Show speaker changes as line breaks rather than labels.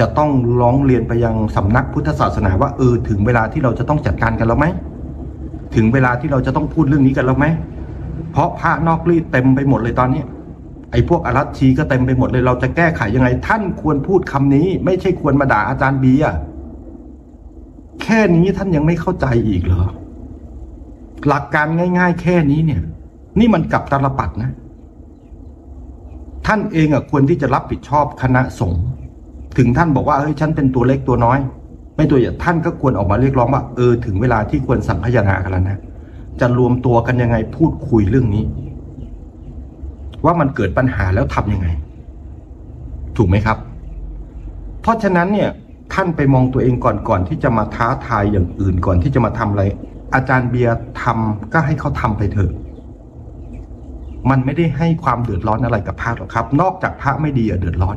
จะต้องร้องเรียนไปยังสำนักพุทธศาสนาว่าเออถึงเวลาที่เราจะต้องจัดการกันแล้วไหมถึงเวลาที่เราจะต้องพูดเรื่องนี้กันแล้วไหมเพราะพระนอกรีดเต็มไปหมดเลยตอนนี้ไอ้พวกอรัชชีก็เต็มไปหมดเลยเราจะแก้ไขยังไง ท่านควรพูดคำนี้ ไม่ใช่ควรมาด่าอาจารย์เบียร์แค่นี้ท่านยังไม่เข้าใจอีกเหรอหลักการง่าย ๆ แค่นี้เนี่ย นี่มันกับตาลปัดนะ ท่านเองอะควรที่จะรับผิดชอบคณะสงฆ์ ถึงท่านบอกว่าเฮ้ยฉันเป็นตัวเล็กตัวน้อย ไม่ตัวใหญ่ท่านก็ควรออกมาเรียกร้องว่าเออถึงเวลาที่ควรสัมพยนากันแล้วนะจะรวมตัวกันยังไงพูดคุยเรื่องนี้ ว่ามันเกิดปัญหาแล้วทำยังไง ถูกไหมครับ เพราะฉะนั้นเนี่ยท่านไปมองตัวเองก่อนก่อนที่จะมาท้าทายอย่างอื่นก่อนที่จะมาทำอะไร อาจารย์เบียร์ทำก็ให้เขาทำไปเถอะมันไม่ได้ให้ความเดือดร้อนอะไรกับพระหรอกครับ นอกจากพระไม่ดีอะเดือดร้อน